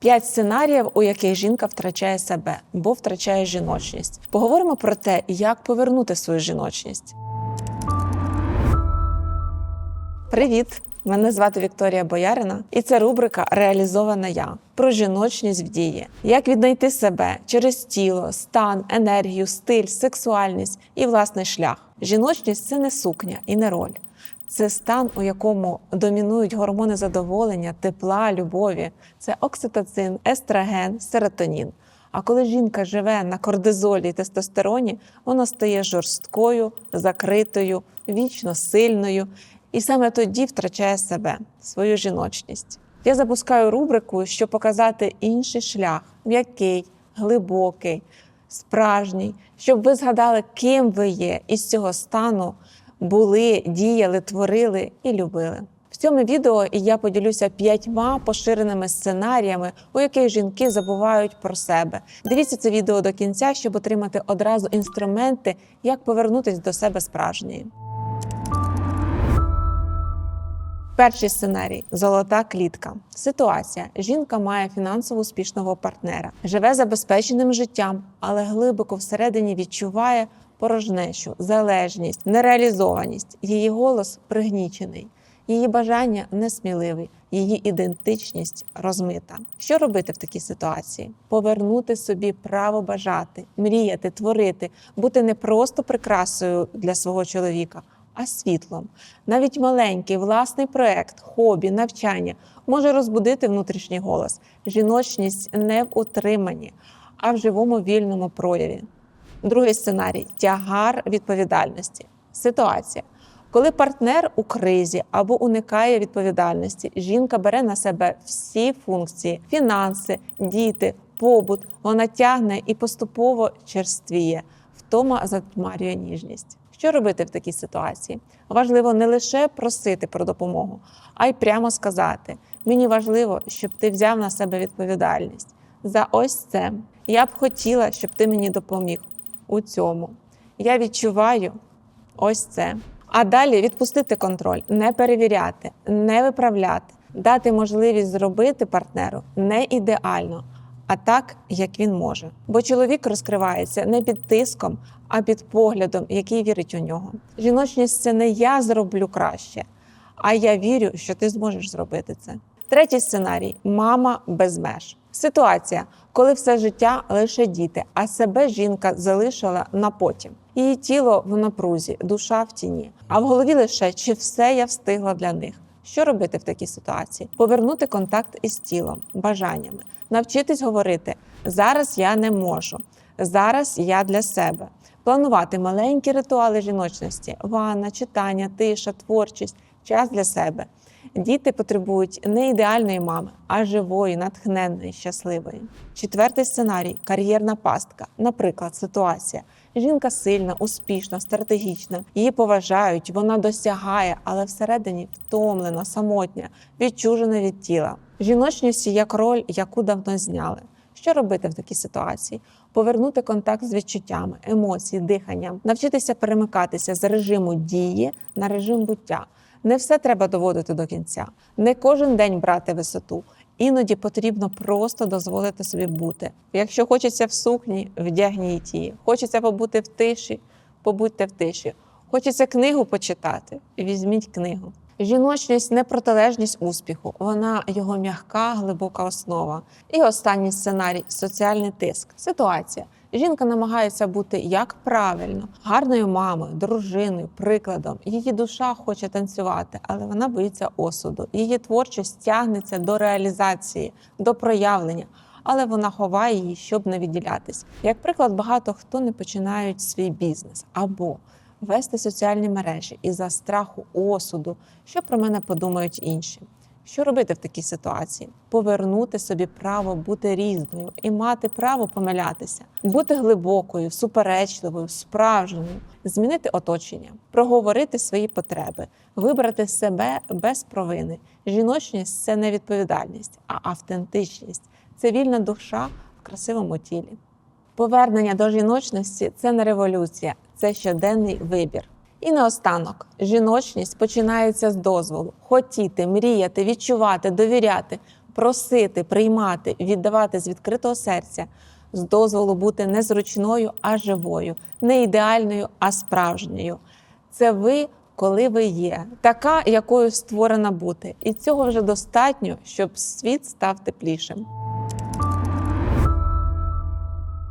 П'ять сценаріїв, у яких жінка втрачає себе, бо втрачає жіночність. Поговоримо про те, як повернути свою жіночність. Привіт! Мене звати Вікторія Боярина, і це рубрика Реалізована я про жіночність в дії. Як віднайти себе через тіло, стан, енергію, стиль, сексуальність і власний шлях. Жіночність це не сукня і не роль. Це стан, у якому домінують гормони задоволення, тепла, любові. Це окситоцин, естроген, серотонін. А коли жінка живе на кортизолі і тестостероні, вона стає жорсткою, закритою, вічно сильною, і саме тоді втрачає себе, свою жіночність. Я запускаю рубрику, щоб показати інший шлях, м'який, глибокий, справжній, щоб ви згадали, ким ви є, і з цього стану були, діяли, творили і любили. В цьому відео я поділюся п'ятьма поширеними сценаріями, у яких жінки забувають про себе. Дивіться це відео до кінця, щоб отримати одразу інструменти, як повернутися до себе справжньої. Перший сценарій золота клітка. Ситуація: жінка має фінансово успішного партнера, живе забезпеченим життям, але глибоко всередині відчуває порожнечу, залежність, нереалізованість. Її голос пригнічений, її бажання несміливий, її ідентичність розмита. Що робити в такій ситуації? Повернути собі право бажати, мріяти, творити, бути не просто прикрасою для свого чоловіка а світлом. Навіть маленький власний проект, хобі, навчання може розбудити внутрішній голос. Жіночність не в утриманні, а в живому вільному прояві. Другий сценарій тягар відповідальності. Ситуація. Коли партнер у кризі або уникає відповідальності, жінка бере на себе всі функції: фінанси, діти, побут, вона тягне і поступово черствіє, втома затьмарює ніжність. Що робити в такій ситуації? Важливо не лише просити про допомогу, а й прямо сказати: мені важливо, щоб ти взяв на себе відповідальність за ось це. Я б хотіла, щоб ти мені допоміг у цьому. Я відчуваю ось це. А далі відпустити контроль, не перевіряти, не виправляти, дати можливість зробити партнеру не ідеально, а так, як він може. Бо чоловік розкривається не під тиском, а під поглядом, який вірить у нього. Жіночність це не я зроблю краще, а я вірю, що ти зможеш зробити це. Третій сценарій мама без меж. Ситуація, коли все життя лише діти, а себе жінка залишила на потім. Її тіло в напрузі, душа в тіні. А в голові лише чи все я встигла для них. Що робити в такій ситуації? Повернути контакт із тілом, бажаннями, навчитись говорити зараз я не можу, зараз я для себе. Планувати маленькі ритуали жіночності, ванна, читання, тиша, творчість, час для себе. Діти потребують не ідеальної мами, а живої, натхненної, щасливої. Четвертий сценарій кар'єрна пастка. Наприклад, ситуація. Жінка сильна, успішна, стратегічна. Її поважають, вона досягає, але всередині втомлена, самотня, відчужена від тіла. Жіночність як роль, яку давно зняли. Що робити в такій ситуації? Повернути контакт з відчуттями, емоції, диханням, навчитися перемикатися з режиму дії на режим буття. Не все треба доводити до кінця, не кожен день брати висоту. Іноді потрібно просто дозволити собі бути. Якщо хочеться в сукні, вдягніть її. Хочеться побути в тиші, побудьте в тиші. Хочеться книгу почитати. Візьміть книгу. Жіночність не протилежність успіху, вона його м'яка, глибока основа. І останній сценарій соціальний тиск. Ситуація. Жінка намагається бути як правильно, гарною мамою, дружиною, прикладом. Її душа хоче танцювати, але вона боїться осуду. Її творчість тягнеться до реалізації, до проявлення, але вона ховає її, щоб не відділятись. Як приклад, багато хто не починають свій бізнес або вести соціальні мережі із-за страху осуду, що про мене подумають інші. Що робити в такій ситуації? Повернути собі право бути різною і мати право помилятися, бути глибокою, суперечливою, справжньою, змінити оточення, проговорити свої потреби, вибрати себе без провини. Жіночність це не відповідальність, а автентичність це вільна душа в красивому тілі. Повернення до жіночності це не революція, це щоденний вибір. І наостанок, жіночність починається з дозволу: хотіти, мріяти, відчувати, довіряти, просити, приймати, віддавати з відкритого серця, з дозволу бути не зручною, а живою, не ідеальною, а справжньою. Це ви, коли ви є, така, якою створена бути. І цього вже достатньо, щоб світ став теплішим.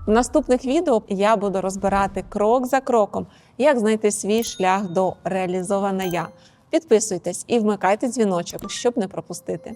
В наступних відео я буду розбирати крок за кроком, як знайти свій шлях до реалізована я. Підписуйтесь і вмикайте дзвіночок, щоб не пропустити.